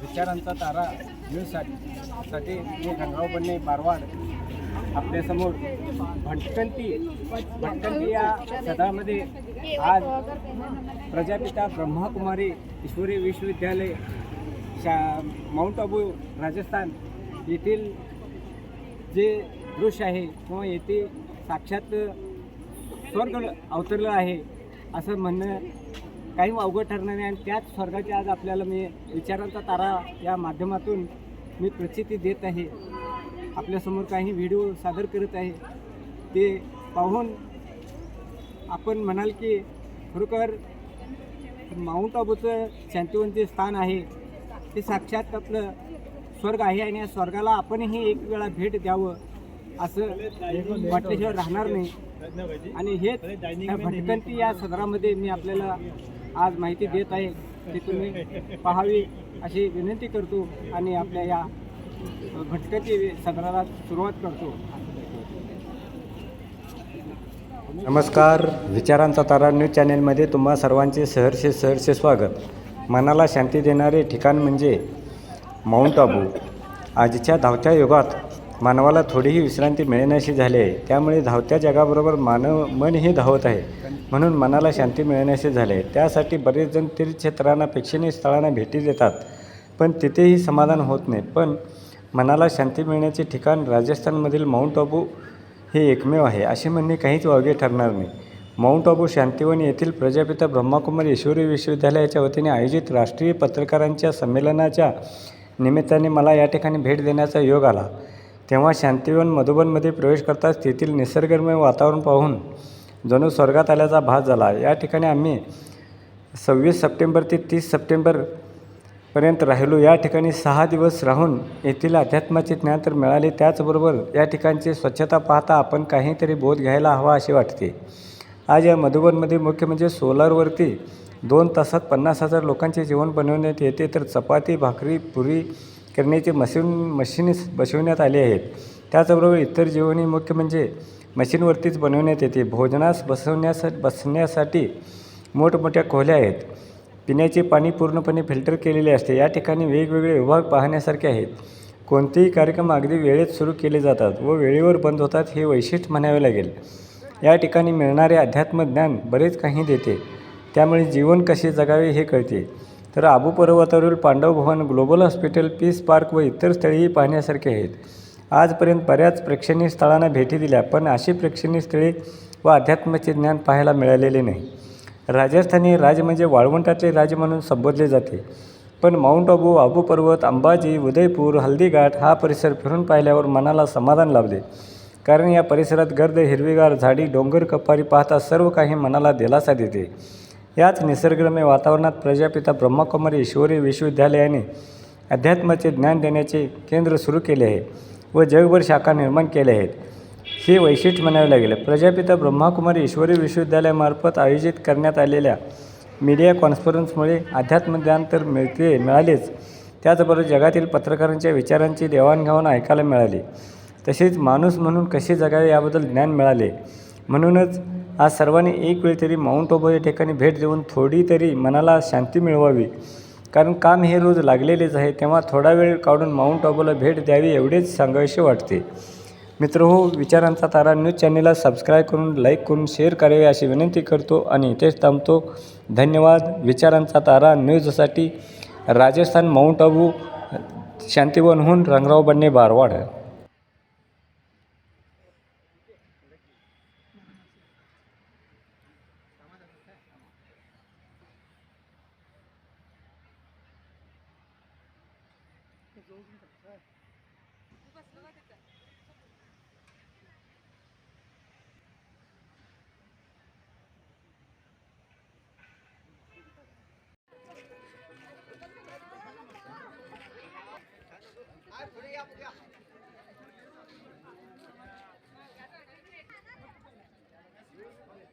विचारांचा तारा न्यूजसाठी साठी मी गंगाव बन्ने बारवाड आपल्यासमोर भटकंती भटकंती या सदामध्ये आज प्रजापिता ब्रह्माकुमारी ईश्वरी विश्वविद्यालय शा माउंट आबू राजस्थान येथील जे दृश्य आहे किंवा येथे साक्षात स्वर्ग अवतरलं आहे असं म्हणणं काही अवघड ठरणार नाही. आणि त्याच स्वर्गाची आज आपल्याला मी विचारांचा तारा या माध्यमातून मी प्रचिती देत आहे. आपल्यासमोर काही व्हिडिओ सादर करत आहे. ते पाहून आपण म्हणाल की खरोखर माउंट आबूचं शांतिवंती स्थान आहे ते साक्षात आपलं स्वर्ग आहे आणि या स्वर्गाला आपणही एक वेळा भेट द्यावं असं वाटल्याशिवाय राहणार नाही. आणि हेच या भटकंती या सदरामध्ये मी आपल्याला आज माहिती देत आहे ते तुम्ही पाहावी अशी विनंती करतो आणि आपल्या या भटकंती सदराला सुरुवात करतो. नमस्कार. विचारांचा तारा न्यूज चॅनेलमध्ये तुम्हा सर्वांचे सहर्ष सहर्ष स्वागत. मनाला शांती देणारे ठिकाण म्हणजे माउंट आबू. आजच्या धावत्या युगात मानवाला थोडीही विश्रांती मिळण्याशी झाली आहे. त्यामुळे धावत्या जगाबरोबर मानव मनही धावत आहे. म्हणून मनाला शांती मिळण्याशी झाले आहे. त्यासाठी बरेच जण तीर्थक्षेत्रांना प्रेक्षणीय स्थळांना भेटी देतात. पण तिथेही समाधान होत नाही. पण मनाला शांती मिळण्याचे ठिकाण राजस्थानमधील माउंट आबू हे एकमेव आहे असे म्हणणे काहीच वावगे ठरणार नाही. माउंट आबू शांतिवन येथील प्रजापिता ब्रह्माकुमारी ईश्वरी विश्वविद्यालयाच्या वतीने आयोजित राष्ट्रीय पत्रकारांच्या संमेलनाच्या निमित्ताने मला या ठिकाणी भेट देण्याचा योग आला. तेव्हा शांतीवन मधुबनमध्ये प्रवेश करताच तेथील निसर्गरम्य वातावरण पाहून जणू स्वर्गात आल्याचा भास झाला. या ठिकाणी आम्ही सव्वीस सप्टेंबर ते तीस सप्टेंबरपर्यंत राहिलो. या ठिकाणी सहा दिवस राहून येथील अध्यात्माचे ज्ञान तर मिळाले. त्याचबरोबर या ठिकाणची स्वच्छता पाहता आपण काहीतरी बोध घ्यायला हवा असे वाटते. आज या मधुबनमध्ये मुख्य म्हणजे सोलारवरती दोन तासात पन्नास हजार लोकांचे जेवण बनवण्यात येते. तर चपाती भाकरी पुरी करण्याचे मशीन मशीन्स बसवण्यात आले आहेत. त्याचबरोबर इतर जीवनी मुख्य म्हणजे मशीनवरतीच बनवण्यात येते. भोजनास बसवण्यास बसण्यासाठी मोठमोठ्या खोल्या आहेत. पिण्याचे पाणी पूर्णपणे फिल्टर केलेले असते. या ठिकाणी वेगवेगळे विभाग पाहण्यासारखे आहेत. कोणतेही कार्यक्रम अगदी वेळेत सुरू केले जातात व वेळेवर बंद होतात हे वैशिष्ट्य म्हणावे लागेल. या ठिकाणी मिळणारे अध्यात्मज्ञान बरेच काही देते. त्यामुळे जीवन कसे जगावे हे कळते. तर Abu पर्वतावरील Pandav Bhavan global hospital peace park व इतर स्थळेही पाहण्यासारखे आहेत. आजपर्यंत बऱ्याच प्रेक्षणीय स्थळांना भेटी दिल्या पण अशी प्रेक्षणीय स्थळे व अध्यात्माचे ज्ञान पाहायला मिळालेले नाही. राजस्थानी राज म्हणजे वाळवंटातले राज म्हणून संबोधले जाते. पण माउंट आबू आबू पर्वत अंबाजी उदयपूर हल्दीघाट हा परिसर फिरून पाहिल्यावर मनाला समाधान लाभले. कारण या परिसरात गर्द हिरवीगार झाडी डोंगर कपारी पाहता सर्व काही मनाला दिलासा देते. याच निसर्गरम्य वातावरणात प्रजापिता ब्रह्मकुमारी ईश्वरी विश्वविद्यालयाने अध्यात्माचे ज्ञान देण्याचे केंद्र सुरू केले आहे व जगभर शाखा निर्माण केल्या आहेत. हे वैशिष्ट्य म्हणावे लागेल प्रजापिता ब्रह्माकुमारी ईश्वरी विश्वविद्यालयामार्फत आयोजित करण्यात आलेल्या मीडिया कॉन्फरन्समुळे अध्यात्मज्ञान तर मिळते मिळालेच. त्याचबरोबर जगातील पत्रकारांच्या विचारांची देवाणघेवाण ऐकायला मिळाली. तसेच माणूस म्हणून कसे जगावे याबद्दल ज्ञान मिळाले. म्हणूनच आज सर्वांनी एक वेळ तरी माउंट आबू या ठिकाणी भेट देऊन थोडी तरी मनाला शांती मिळवावी. कारण काम हे रोज लागलेलेच आहे तेव्हा थोडा वेळ काढून माउंट आबूला भेट द्यावी एवढेच सांगावेसे वाटते. मित्र हो विचारांचा तारा न्यूज चॅनेलला सबस्क्राईब करून लाईक करून शेअर करावे अशी विनंती करतो आणि इथेच थांबतो. धन्यवाद. विचारांचा तारा न्यूजसाठी राजस्थान माउंट आबू शांतिवनहून रंगराव बन्ने बारवाड. जाऊ शकता तू बसलो ना तिथं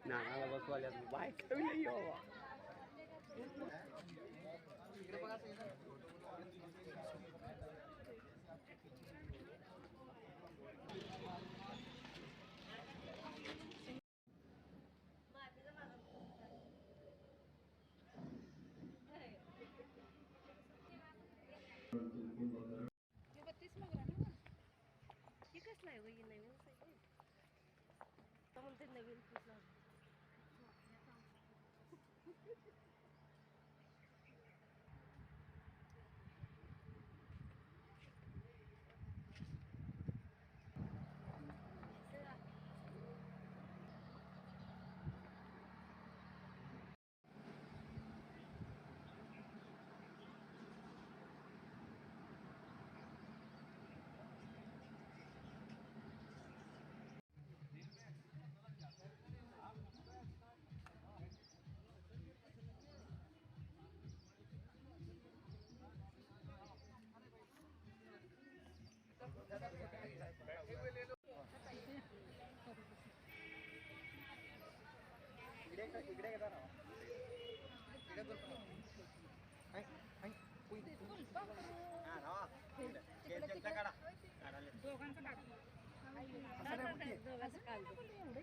नानाला बसवाल्यात बाय कमी नाही इकडे इकडे येता ना इकडे बोल हाय हाय पुई हा ना ते त्यांचा काढा काढाले दोघांचा काढा असं नाही एवढे